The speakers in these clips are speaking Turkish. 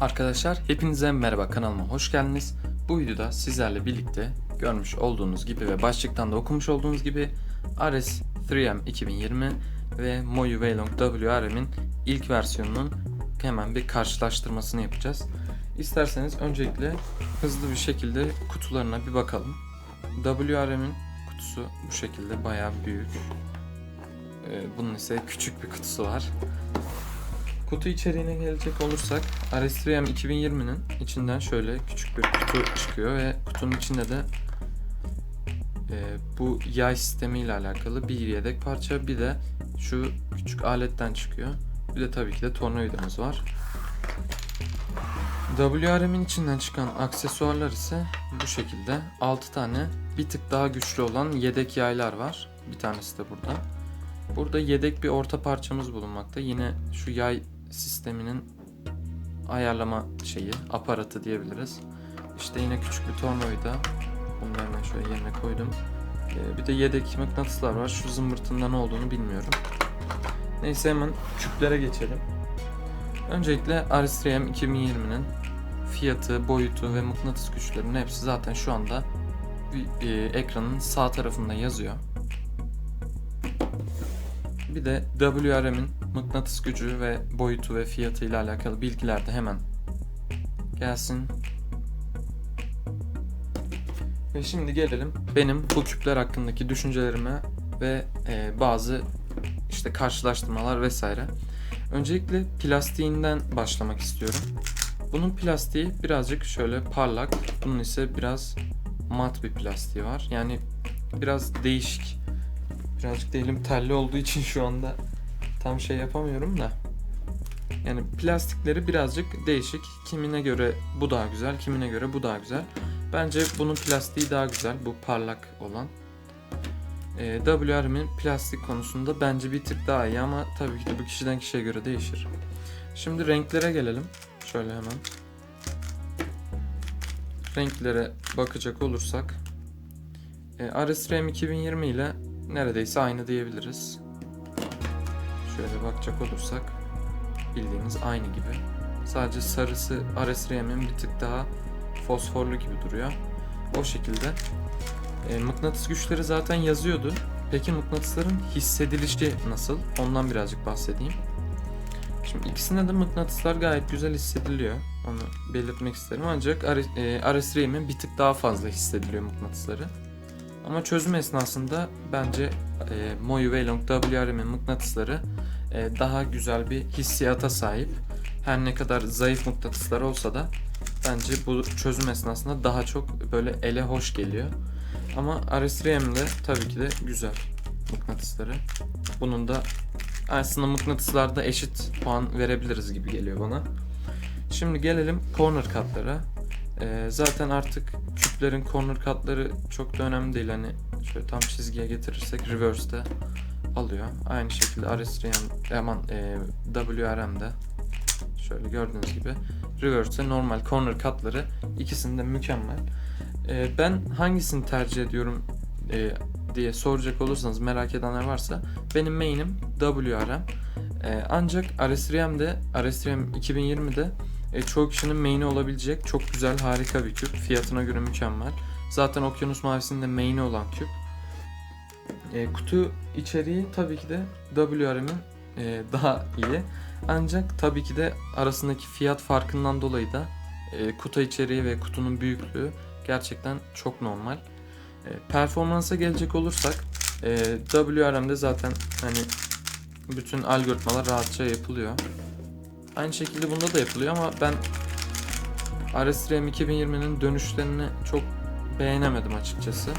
Arkadaşlar hepinize merhaba kanalıma hoş geldiniz. Bu videoda sizlerle birlikte görmüş olduğunuz gibi ve başlıktan da okumuş olduğunuz gibi Ares 3M 2020 ve Moyu Weilong WRM'in ilk versiyonunun hemen bir karşılaştırmasını yapacağız. İsterseniz öncelikle hızlı bir şekilde kutularına bir bakalım. WRM'in kutusu bu şekilde bayağı büyük. Ee, Bunun ise küçük bir kutusu var. Kutu içeriğine gelecek olursak RS3M 2020'nin içinden şöyle küçük bir kutu çıkıyor ve kutunun içinde de e, bu yay sistemi ile alakalı bir yedek parça bir de şu küçük aletten çıkıyor. Bir de tabii ki de tornavidamız var. WRM'in içinden çıkan aksesuarlar ise bu şekilde 6 tane bir tık daha güçlü olan yedek yaylar var. Bir tanesi de burada. Burada yedek bir orta parçamız bulunmakta. Yine şu yay sisteminin ayarlama şeyi, aparatı diyebiliriz. İşte yine küçük bir tornavida. Bunu da hemen şöyle yerine koydum. Ee, bir de yedek mıknatıslar var. Şu zımbırtında ne olduğunu bilmiyorum. Neyse hemen küplere geçelim. Öncelikle RS3M 2020'nin fiyatı, boyutu ve mıknatıs güçlerinin hepsi zaten şu anda bir- e, ekranın sağ tarafında yazıyor. Bir de WRM'in mıknatıs gücü ve boyutu ve fiyatı ile alakalı bilgiler de hemen gelsin. Ve şimdi gelelim benim bu küpler hakkındaki düşüncelerime ve e, bazı işte karşılaştırmalar vesaire. Öncelikle plastiğinden başlamak istiyorum. Bunun plastiği birazcık şöyle parlak, bunun ise biraz mat bir plastiği var. Yani biraz değişik. Birazcık da elim telli olduğu için şu anda tam şey yapamıyorum da. Yani plastikleri birazcık değişik. Kimine göre bu daha güzel, kimine göre bu daha güzel. Bence bunun plastiği daha güzel, bu parlak olan. Ee, WRM'in plastik konusunda bence bir tık daha iyi ama tabii ki de bu kişiden kişiye göre değişir. Şimdi renklere gelelim. Şöyle hemen. Renklere bakacak olursak. E, RS-RAM 2020 ile neredeyse aynı diyebiliriz. Şöyle bakacak olursak bildiğiniz aynı gibi. Sadece sarısı RS-RAM'in bir tık daha fosforlu gibi duruyor. O şekilde. E, mıknatıs güçleri zaten yazıyordu. Peki mıknatısların hissedilişi nasıl? Ondan birazcık bahsedeyim. Şimdi ikisinde de mıknatıslar gayet güzel hissediliyor. Onu belirtmek isterim. Ancak RS-RAM'in bir tık daha fazla hissediliyor mıknatısları. Ama çözüm esnasında bence e, Moyu Weilong WRM'in mıknatısları e, daha güzel bir hissiyata sahip. Her ne kadar zayıf mıknatıslar olsa da bence bu çözüm esnasında daha çok böyle ele hoş geliyor. Ama RS-RAM'de tabii ki de güzel mıknatısları. Bunun da aslında mıknatıslarda eşit puan verebiliriz gibi geliyor bana. Şimdi gelelim corner katlara. Ee, zaten artık küplerin corner katları çok da önemli değil. Hani şöyle tam çizgiye getirirsek reverse'de alıyor. Aynı şekilde RSRM, aman e, WRM'de şöyle gördüğünüz gibi reverse'de normal corner katları ikisinde mükemmel. Ee, ben hangisini tercih ediyorum e, diye soracak olursanız merak edenler varsa benim main'im WRM. Ee, ancak RSRM'de RSRM 2020'de e, çoğu kişinin main'i olabilecek çok güzel harika bir küp. Fiyatına göre mükemmel. Zaten Okyanus Mavisi'nin de main'i olan küp. E, kutu içeriği tabii ki de WRM'in e, daha iyi. Ancak tabii ki de arasındaki fiyat farkından dolayı da e, kutu içeriği ve kutunun büyüklüğü gerçekten çok normal. E, performansa gelecek olursak e, WRM'de zaten hani bütün algoritmalar rahatça yapılıyor. Aynı şekilde bunda da yapılıyor ama ben RSRM 2020'nin dönüşlerini çok beğenemedim açıkçası.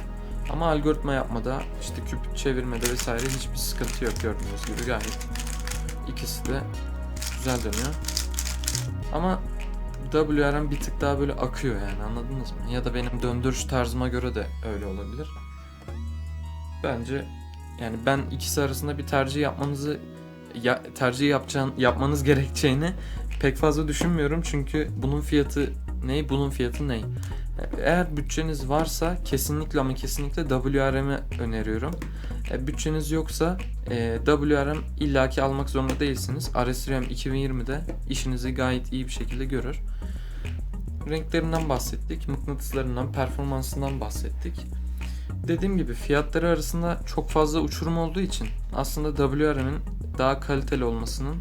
Ama algoritma yapmada, işte küp çevirmede vesaire hiçbir sıkıntı yok gördüğünüz gibi gayet. ikisi de güzel dönüyor. Ama WRM bir tık daha böyle akıyor yani anladınız mı? Ya da benim döndürüş tarzıma göre de öyle olabilir. Bence yani ben ikisi arasında bir tercih yapmanızı ya, tercih yapacağın yapmanız gerekeceğini pek fazla düşünmüyorum çünkü bunun fiyatı ne bunun fiyatı ne Eğer bütçeniz varsa kesinlikle ama kesinlikle WRM'i öneriyorum. E, bütçeniz yoksa e, WRM illaki almak zorunda değilsiniz. RSRM 2020'de işinizi gayet iyi bir şekilde görür. Renklerinden bahsettik, mıknatıslarından, performansından bahsettik. Dediğim gibi fiyatları arasında çok fazla uçurum olduğu için aslında WRM'in daha kaliteli olmasının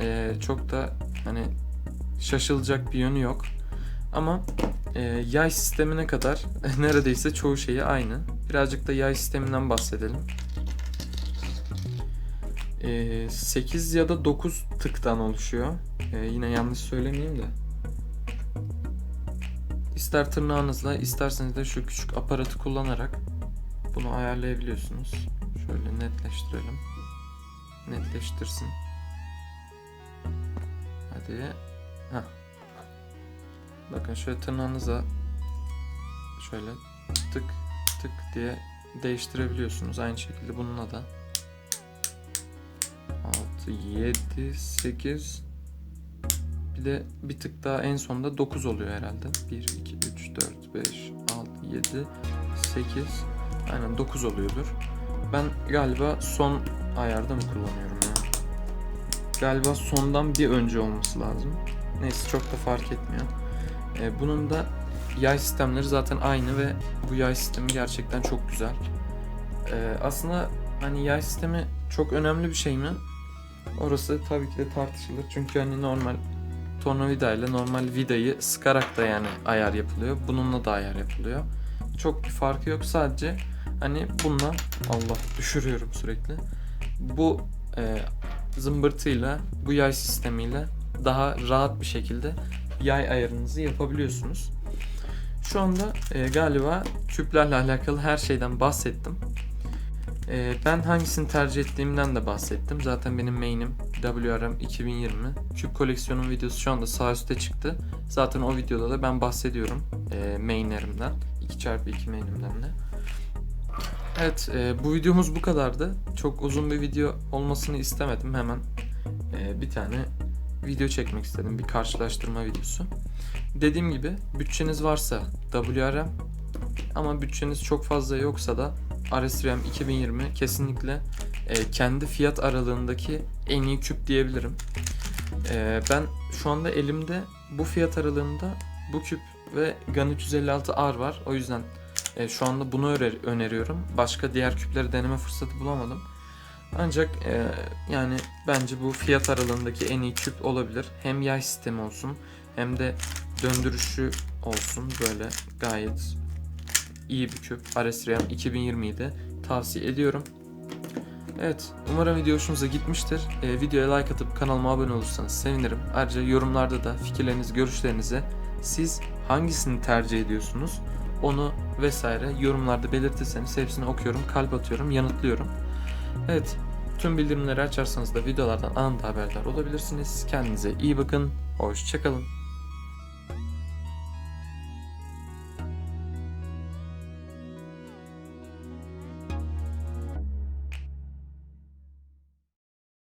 e, çok da hani şaşılacak bir yönü yok. Ama e, yay sistemine kadar neredeyse çoğu şeyi aynı. Birazcık da yay sisteminden bahsedelim. E, 8 ya da 9 tıktan oluşuyor. E, yine yanlış söylemeyeyim de. İster tırnağınızla isterseniz de şu küçük aparatı kullanarak bunu ayarlayabiliyorsunuz. Şöyle netleştirelim. Netleştirsin. Hadi. Heh. Bakın şöyle tırnağınıza şöyle tık tık diye değiştirebiliyorsunuz. Aynı şekilde bununla da 6, 7, 8 bir de bir tık daha en sonunda 9 oluyor herhalde. 1, 2, 3, 4, 5, 6, 7, 8 aynen 9 oluyordur. Ben galiba son ayarda mı kullanıyorum ya? Galiba sondan bir önce olması lazım. Neyse çok da fark etmiyor. Ee, bunun da yay sistemleri zaten aynı ve bu yay sistemi gerçekten çok güzel. Ee, aslında hani yay sistemi çok önemli bir şey mi? Orası tabii ki de tartışılır. Çünkü hani normal tornavida ile normal vidayı sıkarak da yani ayar yapılıyor. Bununla da ayar yapılıyor. Çok bir farkı yok. Sadece hani bununla Allah düşürüyorum sürekli. Bu e, zımbırtıyla bu yay sistemiyle daha rahat bir şekilde yay ayarınızı yapabiliyorsunuz. Şu anda e, galiba küplerle alakalı her şeyden bahsettim. E, ben hangisini tercih ettiğimden de bahsettim. Zaten benim main'im WRM 2020. Küp koleksiyonun videosu şu anda sağ üstte çıktı. Zaten o videoda da ben bahsediyorum e, mainlerimden. 2x2 main'imden de. Evet e, bu videomuz bu kadardı. Çok uzun bir video olmasını istemedim. Hemen e, bir tane video çekmek istedim. Bir karşılaştırma videosu. Dediğim gibi bütçeniz varsa WRM ama bütçeniz çok fazla yoksa da RSRM 2020 kesinlikle e, kendi fiyat aralığındaki en iyi küp diyebilirim. E, ben şu anda elimde bu fiyat aralığında bu küp ve GAN 356R var. O yüzden e, şu anda bunu öner- öneriyorum. Başka diğer küpleri deneme fırsatı bulamadım. Ancak e, yani bence bu fiyat aralığındaki en iyi küp olabilir. Hem yay sistemi olsun hem de döndürüşü olsun böyle gayet iyi bir küp. 2020'yi de tavsiye ediyorum. Evet, umarım video hoşunuza gitmiştir. E, videoya like atıp kanalıma abone olursanız sevinirim. Ayrıca yorumlarda da fikirlerinizi, görüşlerinizi siz hangisini tercih ediyorsunuz onu vesaire yorumlarda belirtirseniz hepsini okuyorum, kalp atıyorum, yanıtlıyorum. Evet, tüm bildirimleri açarsanız da videolardan anında haberdar olabilirsiniz. Kendinize iyi bakın, hoşçakalın.